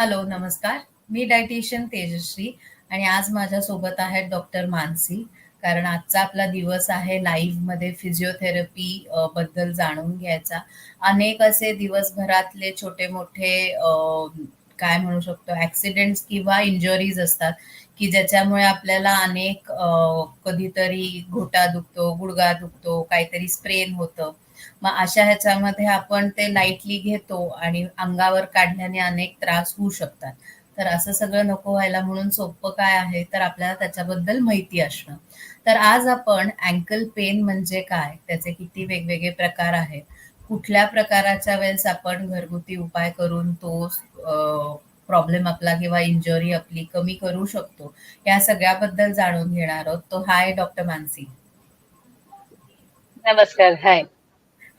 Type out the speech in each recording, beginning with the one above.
Hello, नमस्कार. मी dietitian Tejashri आणि आज माझ्यासोबत आहेत डॉक्टर मानसी. कारण आजचा आपला दिवस आहे लाईव्हमध्ये फिजिओथेरपी बद्दल जाणून घ्यायचा. अनेक असे दिवसभरातले छोटे-मोठे काय म्हणू शकतो ॲक्सिडेंट्स किंवा इंजुरीज असतात, की ज्याच्यामुळे आपल्याला अनेक कधीतरी घोटा दुखतो, गुडघा दुखतो, काहीतरी स्प्रेन होतं. मग अशा ह्याच्यामध्ये आपण ते लाईटली घेतो आणि अंगावर काढल्याने अनेक त्रास होऊ शकतात. तर असं सगळं नको व्हायला म्हणून सोपं काय आहे, तर आपल्याला त्याच्याबद्दल माहिती असणं. तर आज आपण अँकल पेन म्हणजे काय? त्याचे किती वेगवेगळे प्रकार आहेत. कुठल्या प्रकाराच्या वेळेस आपण घरगुती उपाय करून तो प्रॉब्लेम आपला किंवा इंजुरी आपली कमी करू शकतो. या सगळ्याबद्दल जाणून घेणार आहोत. तो हाय डॉक्टर मानसी. नमस्कार. हाय.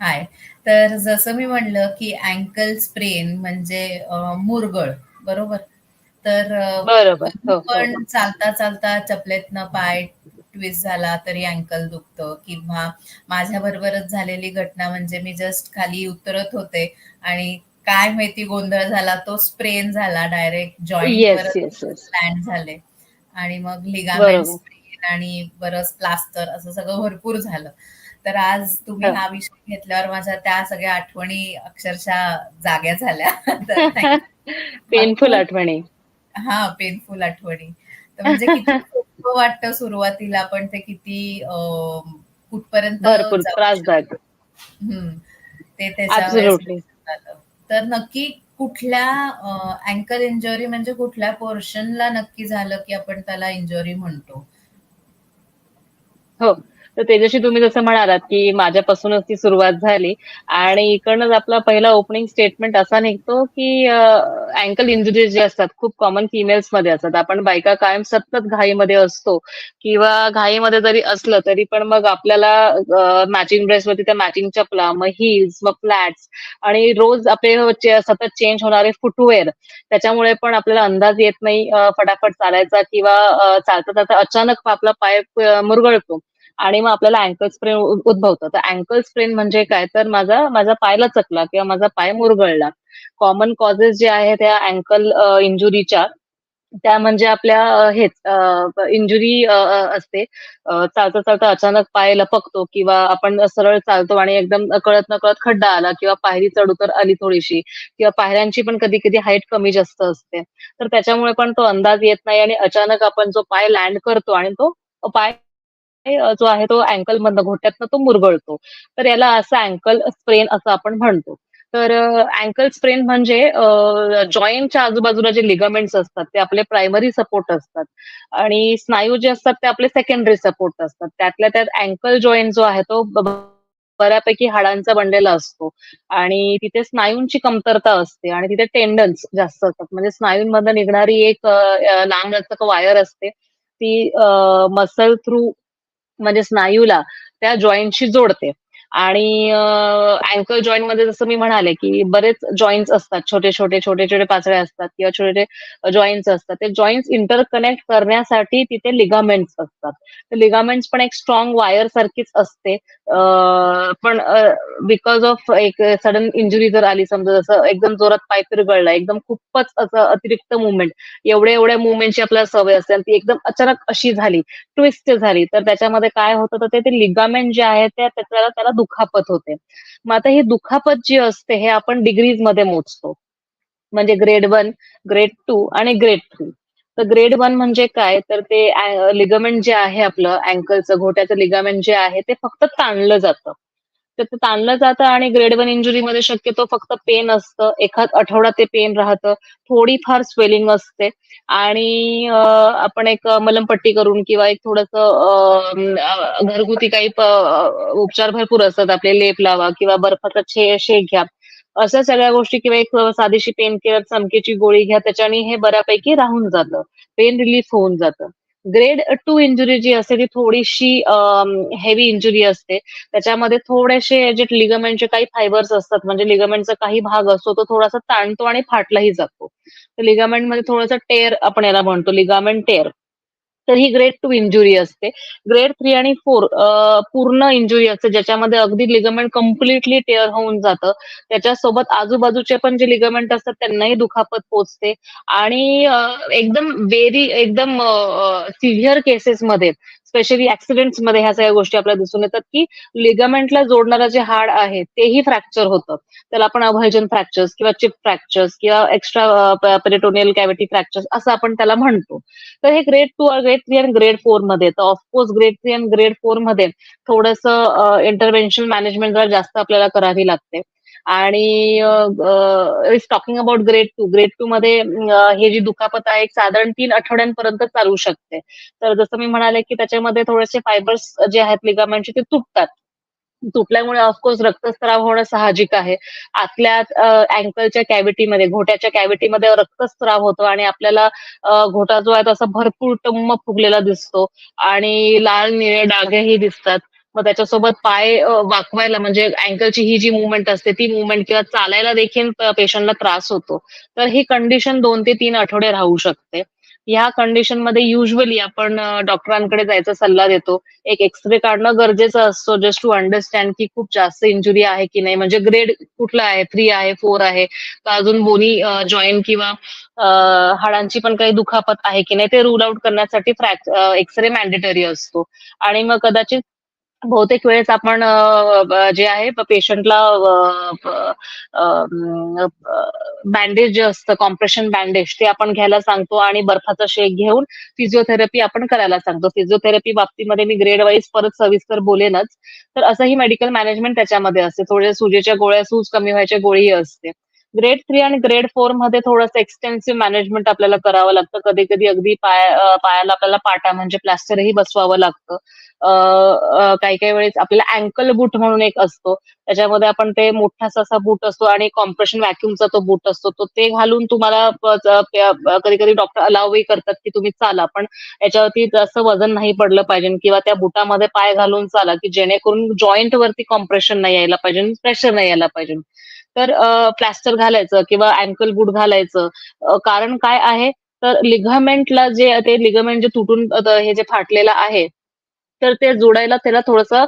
हाय. तर जसं मी म्हणलं, की अँकल स्प्रेन म्हणजे मुरगळ, बरोबर? तर बरोबर. हो, हो, पण हो. चालता-चालता चपलेतनं पाय ट्विस्ट झाला तरी अँकल दुखतं किंवा माझ्याबरोबरच झालेली घटना म्हणजे मी जस्ट खाली उतरत होते आणि काय माहिती गोंधळ झाला, तो स्प्रेन झाला डायरेक्ट येस. लँड झाले आणि मग लिगामेंट. स्प्रेन आणि बरंच प्लास्टर असं सगळं भरपूर झालं. तर आज तुम्ही हां. हा विषय घेतल्यावर माझ्या त्या सगळ्या आठवणी अक्षरशः जाग्या झाल्या. तर पेनफुल आठवणी. हां, पेनफुल आठवणी. तर म्हणजे किती सोपं वाटतं सुरुवातीला, पण ते किती अ, कुठपर्यंत भरपूर जाऊ त्रासदायक. शकतं. हं. ते. तर नक्की कुठल्या अँकल इंजुरी म्हणजे कुठल्या पोर्शनला नक्की झालं, की आपण त्याला इंजुरी म्हणतो? हो. तर तेजस्वी तुम्ही जसं म्हणालात, की माझ्यापासूनच ती सुरुवात झाली. आणि इकडनंच आपला पहिला ओपनिंग स्टेटमेंट असा निघतो, की अँकल इंजुरीज जे असतात खूप कॉमन फिमेल्समध्ये असतात. आपण बायका कायम सतत घाईमध्ये असतो. किंवा घाईमध्ये जरी असलं, तरी पण मग आपल्याला मॅचिंग ड्रेसवरती त्या मॅचिंग चपला, मग हिल्स मग फ्लॅट्स आणि रोज आपले सतत चेंज होणारे फुटवेअर त्याच्यामुळे पण आपल्याला अंदाज येत नाही फटाफट चालायचा किंवा चालता-चालता अचानक आपला पाय मुरगळतो. आणि मग आपल्याला अँकल स्प्रेन उद्भवतं. तर अँकल स्प्रेन म्हणजे काय? तर माझा माझा पायला चकला किंवा माझा पाय मुरगळला. कॉमन कॉजेस जे आहे त्या अँकल इंजुरीच्या त्या म्हणजे आपल्या हेच इंजुरी असते. चालता-चालता अचानक पाय लपकतो किंवा आपण सरळ चालतो आणि एकदम कळत-नकळत खड्डा आला किंवा पायरी चढ-उतर आली थोडीशी किंवा पायऱ्यांची पण कधी-कधी हाईट कमी-जास्त असते. तर त्याच्यामुळे पण तो अंदाज येत नाही आणि अचानक आपण जो पाय लँड करतो आणि तो पाय जो आहे तो अँकल मधनं घोट्यातनं तो मुरगळतो. तर याला असं अँकल स्प्रेन असं आपण म्हणतो. तर अँकल स्प्रेन म्हणजे जॉईंटच्या आजूबाजूला जे लिगामेंट्स असतात, ते आपले प्रायमरी सपोर्ट असतात आणि स्नायू जे असतात ते आपले सेकंडरी सपोर्ट असतात. त्यातल्या त्यात अँकल जॉईंट जो आहे तो बऱ्यापैकी हाडांचा बनलेला असतो आणि तिथे स्नायूंची कमतरता असते आणि तिथे टेंडन्स जास्त असतात. म्हणजे स्नायूंमधनं निघणारी एक लांब लांबलचक वायर असते. ती मसल थ्रू म्हणजे स्नायूला त्या जॉईंटशी जोडते. आणि अँकल जॉईंटमध्ये जसं मी म्हणाले, की बरेच जॉईंट असतात. छोटे-छोटे, छोटे-छोटे पाचळे असतात किंवा छोटे-छोटे जॉईंट असतात. ते जॉईंट इंटरकनेक्ट करण्यासाठी तिथे लिगामेंट्स असतात. तर लिगामेंट्स पण एक स्ट्रॉंग वायर सारखीच असते. पण बिकॉज ऑफ एक सडन इंजुरी जर आली समजा जसं एकदम जोरात पाय पिरगळला, एकदम खूपच असं अतिरिक्त मुवमेंट एवढ्या-एवढ्या मुवमेंटची आपल्याला सवय असते आणि ती एकदम अचानक अशी झाली, ट्विस्ट झाली, तर त्याच्यामध्ये काय होतं, तर ते ते लिगामेंट जे आहे त्या त्याला त्याला दुखापत होते. मग आता ही दुखापत जी असते, हे आपण डिग्रीजमध्ये मोजतो. म्हणजे ग्रेड वन ग्रेड टू आणि ग्रेड थ्री तर ग्रेड वन म्हणजे काय? तर ते लिगामेंट जे आहे आपलं अँकलचं, घोट्याचं लिगामेंट जे आहे, ते फक्त ताणलं जातं. तर ते ताणलं जातं आणि ग्रेड वन इंजुरीमध्ये शक्यतो फक्त पेन असतं. एखाद आठवडा ते पेन राहतं. थोडीफार स्वेलिंग असते आणि आपण एक मलमपट्टी करून किंवा एक थोडस घरगुती काही उपचार भरपूर असतात. आपले लेप लावा किंवा बर्फाचा छे शेक घ्या. अशा सगळ्या गोष्टी किंवा एक साधीशी पेन किंवा चमकीची गोळी घ्या. त्याच्याने हे बऱ्यापैकी राहून जातं. पेन रिलीफ होऊन जातं. ग्रेड टू इंजुरी जी असते ती थोडीशी हेवी इंजुरी असते. त्याच्यामध्ये थोडेसे जे लिगामेंटचे काही फायबर्स असतात, म्हणजे लिगामेंटचा काही भाग असतो, तो थोडासा ताणतो आणि फाटलाही जातो. तर लिगामेंटमध्ये थोडंसं टेर आपण याला म्हणतो, लिगामेंट टेर. तर ही ग्रेड टू इंजुरी असते. ग्रेड थ्री आणि फोर पूर्ण इंजुरी असते ज्याच्यामध्ये अगदी लिगमेंट कम्प्लिटली टेअर होऊन जातं. त्याच्यासोबत आजूबाजूचे पण जे लिगमेंट असतात त्यांनाही दुखापत पोचते. आणि एकदम व्हेरी एकदम सिव्हिअर केसेसमध्ये स्पेशली मध्ये ह्या सगळ्या गोष्टी आपल्याला दिसून येतात की लिगामेंटला जोडणारं जे हाड आहे तेही फ्रॅक्चर होतं. त्याला आपण अभयजन फ्रॅक्चर्स किंवा चिप फ्रॅक्चर्स किंवा एक्स्ट्रा पेरिटोनियल कॅव्हिटी फ्रॅक्चर्स असं आपण त्याला म्हणतो. तर हे ग्रेड टू ग्रेड थ्री आणि ग्रेड फोरमध्ये तर ऑफकोर्स ग्रेड थ्री आणि ग्रेड फोरमध्ये थोडंसं इंटरव्हेन्शन मॅनेजमेंट जरा जास्त आपल्याला करावी लागते. आणि talking about grade two grade two मध्ये हे जी दुखापत आहे एक साधारण तीन आठवड्यांपर्यंत चालू शकते. तर जसं मी म्हणाले की त्याच्यामध्ये थोडेसे फायबर्स जे आहेत लिगामेंटचे ते तुटतात. तुटल्यामुळे ऑफकोर्स रक्तस्राव होणं साहजिक आहे. आतल्या अँकलच्या कॅव्हिटीमध्ये घोट्याच्या कॅव्हिटीमध्ये रक्तस्राव होतो आणि आपल्याला घोटा जो आहे तो असा भरपूर टम्म फुगलेला दिसतो आणि लाल निळे डागेही दिसतात. मग त्याच्यासोबत पाय वाकवायला म्हणजे अँकलची ही जी मुवमेंट असते ती मुवमेंट किंवा चालायला देखील पेशंटला त्रास होतो. तर ही कंडिशन दोन ते तीन आठवडे राहू शकते. ह्या कंडिशनमध्ये युजली आपण डॉक्टरांकडे जायचा सल्ला देतो. एक एक्सरे काढणं गरजेचं असतो जस्ट टू अंडरस्टँड की खूप जास्त इंजुरी आहे की नाही. म्हणजे ग्रेड कुठला आहे? थ्री आहे फोर आहे? का अजून बोनी जॉईंट किंवा हाडांची पण काही दुखापत आहे की नाही? ते रूल आउट करण्यासाठी फ्रॅक एक्सरे मॅन्डेटरी असतो. आणि मग कदाचित बहुतेक वेळेस आपण जे आहे पेशंटला बँडेज जे असतं कॉम्प्रेशन बँडेज ते आपण घ्यायला सांगतो आणि बर्फाचा शेक घेऊन फिजिओथेरपी आपण करायला सांगतो. फिजिओथेरपी बाबतीमध्ये मी ग्रेड वाईज परत सविस्तर बोलेनच. तर असंही मेडिकल मॅनेजमेंट त्याच्यामध्ये असते. थोड्या सुजेच्या गोळ्या सूज कमी व्हायच्या गोळी असते. ग्रेड थ्री आणि ग्रेड फोरमध्ये थोडंसं एक्सटेन्सिव्ह मॅनेजमेंट आपल्याला करावं लागतं. कधी कधी अगदी पाय पायाला आपल्याला पाटा म्हणजे प्लास्टरही बसवावं लागतं. काही काही वेळेस आपल्याला अँकल बूट म्हणून एक असतो. त्याच्यामध्ये आपण ते मोठासा असा बूट असतो आणि कॉम्प्रेशन व्हॅक्युमचा तो बूट असतो. तो ते घालून तुम्हाला कधी कधी डॉक्टर अलावही करतात की तुम्ही चाला. पण याच्यावरती जास्त वजन नाही पडलं पाहिजे किंवा त्या बुटामध्ये पाय घालून चाला की जेणेकरून जॉईंट वरती कॉम्प्रेशन नाही यायला पाहिजे प्रेशर नाही यायला पाहिजे. तर प्लॅस्टर घालायचं किंवा अँकल बूट घालायचं. कारण काय आहे? तर लिगामेंटला जे ते लिगामेंट जे तुटून हे जे फाटलेलं आहे तर ते जोडायला त्याला थोडंसं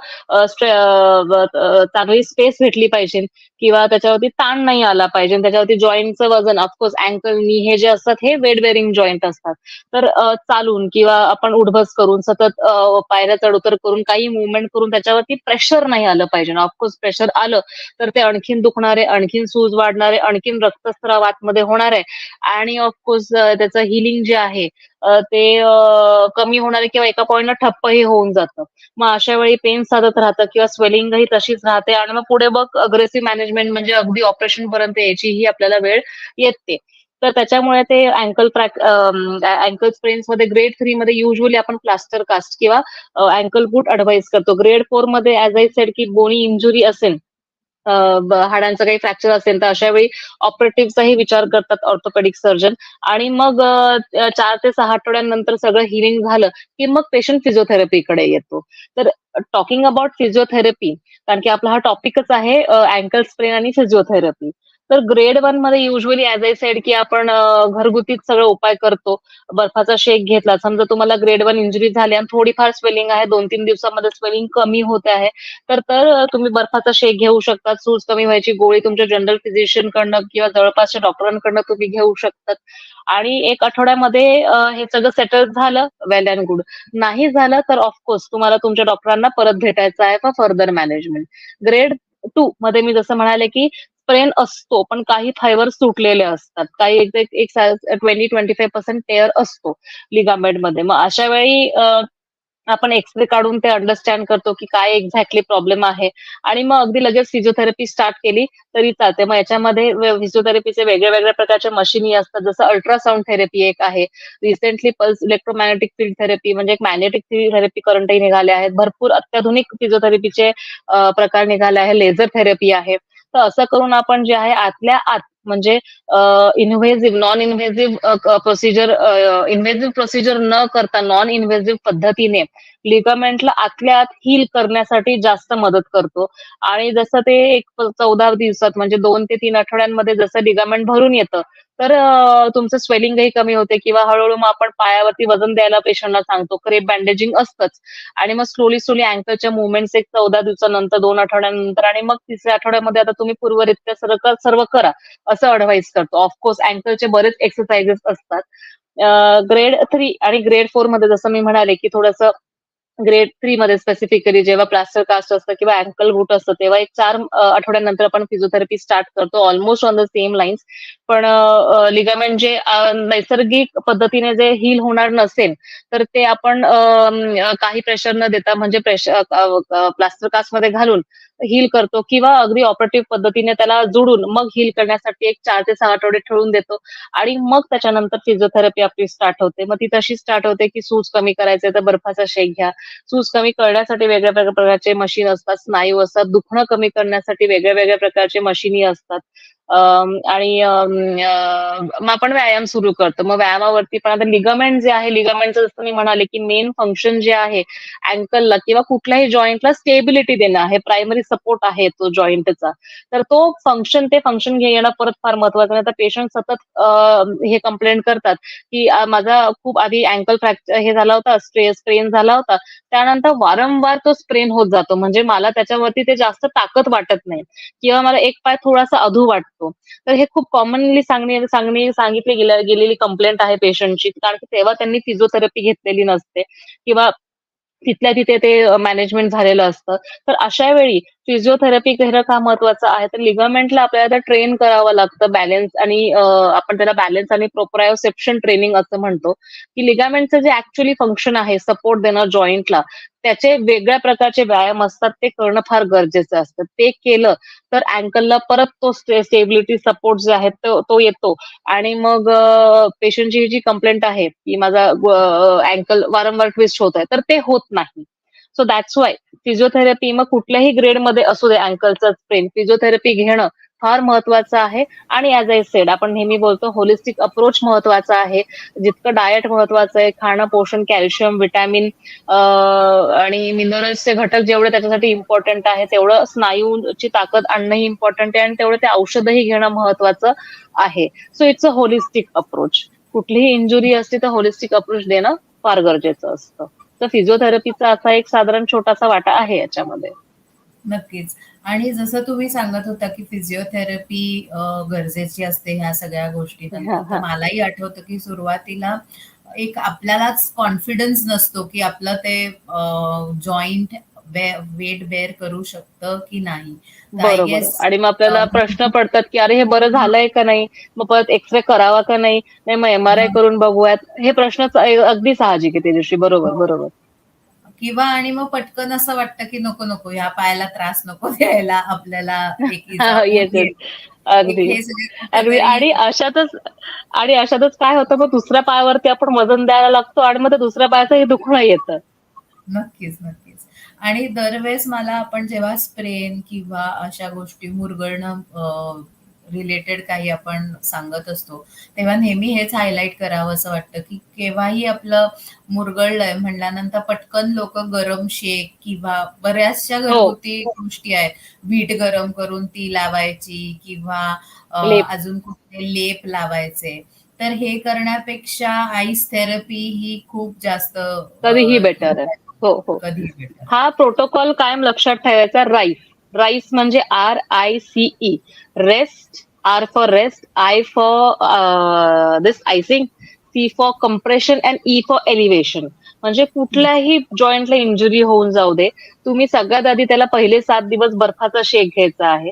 चांगली स्पेस भेटली पाहिजे. किंवा त्याच्यावरती ताण नाही आला पाहिजे. त्याच्यावरती जॉईंटचं वजन ऑफकोर्स अँकल नी हे जे असतात हे वेट बेरिंग जॉईंट असतात. तर चालून किंवा आपण उठबस करून सतत पायऱ्या चढउतर करून काही मुवमेंट करून त्याच्यावरती प्रेशर नाही आलं पाहिजे. ऑफकोर्स प्रेशर आलं तर ते आणखीन दुखणारे आणखीन सूज वाढणारे आणखीन रक्तस्राव आतमध्ये होणार. आहे आणि ऑफकोर्स त्याचं हिलिंग जे आहे ते कमी होणारे किंवा एका पॉईंटला ठप्पही होऊन जातं. मग अशा वेळी पेन साधत राहतं किंवा स्वेलिंगही तशीच राहते आणि मग पुढे बघ अग्रेसिव्ह मॅनेजमेंट म्हणजे अगदी ऑपरेशन पर्यंत याचीही आपल्याला वेळ येते. तर त्याच्यामुळे ते अँकल फ्रॅक अँकल स्प्रेन्समध्ये ग्रेड थ्री मध्ये युजली आपण प्लास्टर कास्ट किंवा अँकल बूट अडवाइस करतो. ग्रेड फोरमध्ये ऍज आय सेड की बोनी इंजुरी असेल हाडांचं काही फ्रॅक्चर असेल तर अशा वेळी ऑपरेटिव्हचाही विचार करतात ऑर्थोपेडिक सर्जन आणि मग चार ते सहा आठवड्यांनंतर सगळं हिलिंग झालं की मग पेशंट फिजिओथेरपीकडे येतो. तर टॉकिंग अबाउट फिजिओथेरपी कारण की आपला हा टॉपिकच आहे अँकल स्प्रेन आणि फिजिओथेरपी तर ग्रेड वनमध्ये युजली ऍज आय सेड की आपण घरगुतीत घरगुतीच सगळं उपाय करतो. बर्फाचा शेक घेतला. समजा तुम्हाला ग्रेड वन इंजुरी झाली आणि थोडीफार स्वेलिंग आहे दोन तीन दिवसामध्ये स्वेलिंग कमी होते आहे तर तर तुम्ही बर्फाचा शेक घेऊ शकता. सूज कमी व्हायची गोळी तुमच्या जनरल फिजिशियन कडनं किंवा जवळपासच्या डॉक्टरांकडनं तुम्ही घेऊ शकतात. आणि एक आठवड्यामध्ये हे सगळं सेटल झालं वेल अँड गुड नाही झालं तर ऑफकोर्स तुम्हाला तुमच्या डॉक्टरांना परत भेटायचं आहे for further management grade two मध्ये मी जसं म्हणाले की स्प्रेन असतो पण काही फायबर सुटलेले असतात. काही एक एक twenty twenty five percent tear असतो लिगामेंटमध्ये. मग अशा वेळी आपण एक्सरे काढून ते अंडरस्टँड करतो की काय एक्झॅक्टली प्रॉब्लेम आहे. आणि मग अगदी लगेच फिजिओथेरपी स्टार्ट केली तरी चालते. मग याच्यामध्ये फिजिओथेरपीचे वेगळ्या वेगळ्या प्रकारच्या मशिनी असतात. जसं अल्ट्रासाऊंड थेरपी एक आहे. Recently pulse electromagnetic field therapy म्हणजे एक मॅग्नेटिक फील्ड थेरपी करंटही निघाले आहेत. भरपूर अत्याधुनिक फिजिओथेरपीचे प्रकार निघाले आहे. लेझर थेरपी आहे. तर असं करून आपण जे आहे आतल्या आत म्हणजे invasive non invasive procedure invasive procedure न करता नॉन इन्व्हेझिव्ह पद्धतीने लिगामेंटला आतल्या आत हील करण्यासाठी जास्त मदत करतो. आणि जसं ते एक चौदा दिवसात म्हणजे दोन ते तीन आठवड्यांमध्ये जसं लिगामेंट भरून येतं तर तुमचं स्वेलिंगही कमी होते किंवा हळूहळू मग आपण पायावरती वजन द्यायला पेशंटला सांगतो. क्रेप बँडेजिंग असतंच. आणि मग स्लोली स्लोली अँकलच्या मुवमेंट्स एक चौदा दिवसानंतर दोन आठवड्यानंतर आणि मग तिसऱ्या आठवड्यामध्ये आता तुम्ही पूर्वरित्या सर्व सर्व करा. असं अडवाईस करतो. ऑफकोर्स अँकलचे बरेच एक्सरसाइजेस असतात. ग्रेड थ्री आणि ग्रेड फोरमध्ये जसं मी म्हणाले की थोडंसं ग्रेड थ्री मध्ये स्पेसिफिकली जेव्हा प्लास्टर कास्ट असतं किंवा अँकल बूट असतं तेव्हा एक चार आठवड्यानंतर आपण फिजिओथेरपी स्टार्ट करतो almost on the same lines पण लिगामेंट जे नैसर्गिक पद्धतीने जे हील होणार नसेल तर ते आपण काही प्रेशर न देता म्हणजे प्रेशर प्लास्टर कास्टमध्ये घालून हील करतो किंवा अगदी ऑपरेटिव्ह पद्धतीने त्याला जोडून मग हील करण्यासाठी एक चार ते सहा आठवडे ठेवून देतो. आणि मग त्याच्यानंतर फिजिओथेरपी आपली स्टार्ट होते. मग ती तशी स्टार्ट होते की सूज कमी करायचे तर बर्फाचा शेक घ्या. सूज कमी करण्यासाठी वेगळ्या वेगळ्या प्रकारचे मशीन असतात. स्नायू असतात. दुखणं कमी करण्यासाठी वेगळ्या वेगळ्या प्रकारचे मशिनी असतात. आणि मग आपण व्यायाम सुरू करतो. मग व्यायामावरती पण आता लिगामेंट जे आहे लिगामेंटचं जसं मी म्हणाले की मेन फंक्शन जे आहे अँकलला किंवा कुठल्याही जॉईंटला स्टेबिलिटी देणं आहे. प्रायमरी सपोर्ट आहे तो जॉईंटचा तर तो फंक्शन ते फंक्शन घेणं परत फार महत्वाचं आहे आता पेशंट सतत हे कंप्लेंट करतात की माझा खूप आधी अँकल फ्रॅक्चर हे झाला होता स्ट्रेस स्प्रेन झाला होता. त्यानंतर वारंवार तो स्प्रेन होत जातो. म्हणजे मला त्याच्यावरती ते जास्त ताकद वाटत नाही. किंवा मला एक पाय थोडासा अधू वाटतो. तर हे खूप कॉमनली सांगणे सांगणे सांगितली गेल्या गेलेली कंप्लेंट आहे पेशंटची कारण की तेव्हा त्यांनी फिजिओथेरपी घेतलेली नसते. किंवा तिथल्या तिथे ते मॅनेजमेंट झालेलं असतं. तर अशा वेळी फिजिओथेरपी घेणं का महत्वाचं आहे? तर लिगामेंटला आपल्याला ट्रेन करावं लागतं बॅलन्स आणि आपण त्याला बॅलन्स आणि प्रोप्रायोसेप्शन ट्रेनिंग असं म्हणतो. की लिगामेंटचं जे ऍक्च्युअली फंक्शन आहे सपोर्ट देणं जॉईंटला त्याचे वेगळ्या प्रकारचे व्यायाम असतात ते करणं फार गरजेचं असतं. ते केलं तर अँकलला परत तो स्टेबिलिटी सपोर्ट जे आहे तो तो येतो. आणि मग पेशंटची जी कंप्लेंट आहे की माझा अँकल वारंवार ट्विस्ट होत आहे तर ते होत नाही. सो दॅट्स वाय फिजिओथेरपी मग कुठल्याही ग्रेडमध्ये असू दे अँकलचं स्प्रेन फिजिओथेरपी घेणं फार महत्वाचं आहे. आणि ऍज आय सेड आपण नेहमी बोलतो होलिस्टिक अप्रोच महत्त्वाचा आहे. जितकं डायट महत्वाचं आहे खाणं पोषण कॅल्शियम विटॅमिन आणि मिनरल्सचे घटक जेवढे त्याच्यासाठी इम्पॉर्टंट आहे तेवढं स्नायूची ताकद आणणंही इम्पॉर्टंट आहे आणि तेवढं ते औषधही घेणं महत्वाचं आहे. So it's a holistic approach कुठलीही इंजुरी असते तर होलिस्टिक अप्रोच देणं फार गरजेचं असतं. तर फिजिओथेरपीचा असा एक साधारण छोटासा वाटा आहे याच्यामध्ये. नक्कीच. आणि जसं तुम्ही सांगत होता की फिजिओथेरपी गरजेची असते ह्या सगळ्या गोष्टी. मलाही आठवतं की सुरुवातीला एक आपल्यालाच कॉन्फिडन्स नसतो की आपलं ते जॉईंट वेट बेअर करू शकतं की नाही? बरोबर. आणि मग आपल्याला प्रश्न पडतात की अरे हे बरं झालंय का नाही? मग परत एक्सरे करावा का नाही? नाही मग एमआरआय हा. करून बघूयात. हे प्रश्न अगदी साहजिक आहे तेजस्वी बरोबर हो. बरोबर. किंवा आणि मग पटकन असं वाटतं की नको नको ह्या पायाला त्रास नको द्यायला आपल्याला हा, अगदी. अगदी. आणि अशातच आणि अशातच काय होतं मग? दुसऱ्या पायावरती आपण वजन द्यायला लागतो आणि मग त्या दुसऱ्या पायाचं हे दुखणं येतं. नक्कीच नक्कीच. आणि दरवेळेस मला आपण जेव्हा स्प्रेन किंवा अशा गोष्टी मुरगळणं रिलेटेड काही आपण सांगत असतो तेव्हा नेहमी हेच हायलाईट करावं असं वाटतं की केव्हाही आपलं मुरगळलंय म्हणल्यानंतर पटकन लोक गरम शेक किंवा बऱ्याचशा घरगुती गोष्टी आहेत. बीट गरम करून ती लावायची किंवा. अजून कुठले लेप लावायचे. तर हे करण्यापेक्षा आईस थेरपी ही खूप जास्त बेटर आहे. हो हो. बेटर हा प्रोटोकॉल कायम लक्षात ठेवायचा राईस. राईस म्हणजे R I C E. Rest R for rest I for this icing C for compression and E for elevation. म्हणजे कुठल्याही जॉईंटला इंजुरी होऊन जाऊ दे. तुम्ही सगळ्यात आधी त्याला पहिले सात दिवस बर्फाचा शेक घ्यायचा आहे.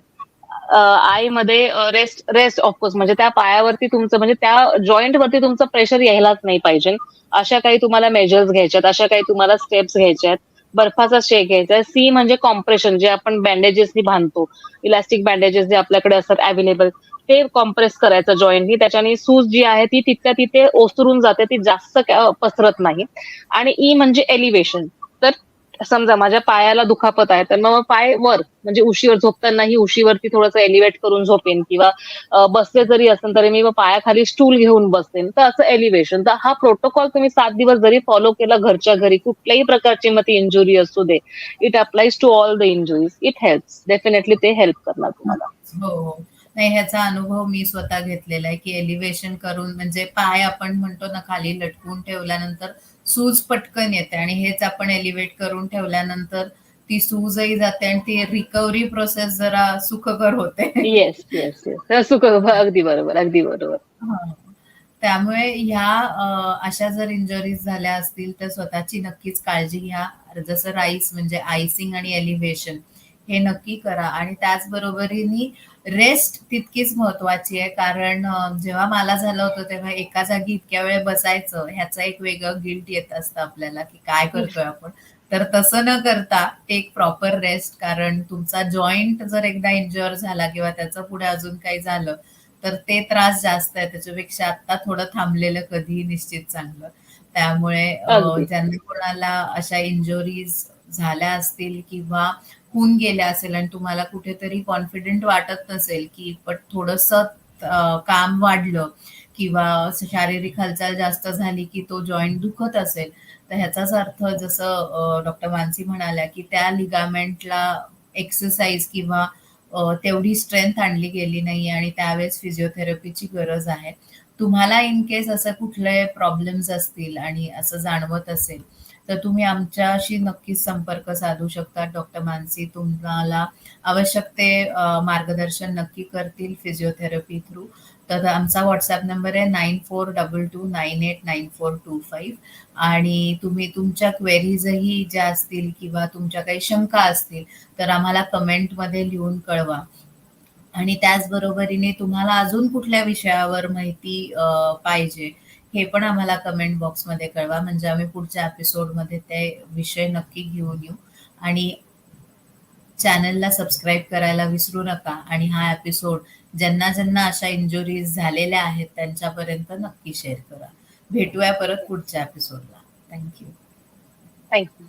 आयमध्ये रेस्ट रेस्ट ऑफकोर्स म्हणजे त्या पायावरती तुमचं म्हणजे त्या जॉईंट वरती तुमचं प्रेशर यायलाच नाही पाहिजे. अशा काही तुम्हाला मेजर्स घ्यायच्यात अशा काही तुम्हाला स्टेप्स घ्यायच्यात. आहेत बर्फाचा शेक घ्यायचा. सी म्हणजे कॉम्प्रेशन जे आपण बँडेजेसनी बांधतो. इलास्टिक बँडेजेस जे आपल्याकडे असतात अवेलेबल ते कॉम्प्रेस करायचं जॉईंटनी त्याच्याने सूज जी आहे ती तिथल्या तिथे ओसरून जाते. ती जास्त पसरत नाही. आणि ई म्हणजे एलिव्हेशन तर समजा माझ्या पायाला दुखापत आहे तर मग पाय वर म्हणजे उशीवर झोपतानाही उशीवरती थोडंसं एलिव्हेट करून झोपेन किंवा बसले जरी असेल तरी मी पायाखाली स्टूल घेऊन बसेन. तर असं एलिव्हेशन तर हा प्रोटोकॉल तुम्ही सात दिवस जरी फॉलो केला घरच्या घरी कुठल्याही प्रकारची मग ती इंजुरी असू दे. It applies to all the injuries it helps definitely ते हेल्प करणार तुम्हाला. हो. हो. नाही ह्याचा अनुभव मी स्वतः घेतलेला आहे की एलिव्हेशन करून म्हणजे पाय आपण म्हणतो ना खाली लटकून ठेवल्यानंतर सूज पटकन येते आणि हेच आपण एलिव्हेट करून ठेवल्यानंतर ती सूजही जाते आणि ती रिकव्हरी प्रोसेस जरा सुखकर होते. येस येस येस असू कर अगदी बरोबर अगदी बरोबर. हं. त्यामुळे ह्या अशा जर इंजरीज झाल्या असतील तर स्वतःची नक्कीच काळजी घ्या. जसं राईस म्हणजे आयसिंग आणि एलिव्हेशन हे नक्की करा. आणि त्याचबरोबरीने रेस्ट तितकीच महत्वाची आहे. कारण जेव्हा मला झालं होतं तेव्हा एका जागी इतक्या वेळ बसायचं ह्याचं एक वेगळं गिल्ट येत असतं आपल्याला की काय करतोय आपण. तर तसं न करता टेक प्रॉपर रेस्ट कारण तुमचा जॉईंट जर एकदा इंज्युअर झाला किंवा त्याचं पुढे अजून काही झालं तर ते त्रास जास्त आहे. त्याच्यापेक्षा आता थोडं थांबलेलं कधीही निश्चित चांगलं. त्यामुळे. ज्यांना कोणाला अशा इंजुरीज झाल्या असतील किंवा होऊन गेल्या असेल आणि तुम्हाला कुठेतरी कॉन्फिडेंट वाटत नसेल की पण थोडस काम वाढलं किंवा शारीरिक हालचाल जास्त झाली की तो जॉईंट दुखत असेल तर ह्याचाच अर्थ जसं डॉक्टर मानसी म्हणाल्या की त्या लिगामेंटला एक्सरसाइज किंवा तेवढी स्ट्रेंथ आणली गेली नाही आणि त्यावेळेस फिजिओथेरपीची गरज आहे. तुम्हाला इन केस असं कुठले प्रॉब्लेम्स असतील आणि असं जाणवत असेल तर तुम्ही आमच्याशी नक्कीच संपर्क साधू शकता. डॉक्टर मानसी तुम्हाला आवश्यक ते मार्गदर्शन नक्की करतील फिजिओथेरपी थ्रू तर आमचा व्हॉट्सअप नंबर आहे nine four double two nine eight nine four two five आणि तुम्ही तुमच्या क्वेरीजही ज्या असतील किंवा तुमच्या काही शंका असतील तर आम्हाला कमेंटमध्ये लिहून कळवा. आणि त्याचबरोबरीने तुम्हाला अजून कुठल्या विषयावर माहिती पाहिजे हे पण आम्हाला कमेंट बॉक्समध्ये कळवा. म्हणजे आम्ही पुढच्या एपिसोडमध्ये ते विषय नक्की घेऊन येऊ. आणि चॅनलला सबस्क्राईब करायला विसरू नका. आणि हा एपिसोड ज्यांना ज्यांना अशा इंजुरीज झालेल्या आहेत त्यांच्यापर्यंत नक्की शेअर करा. भेटूया परत पुढच्या एपिसोडला थँक्यू थँक्यू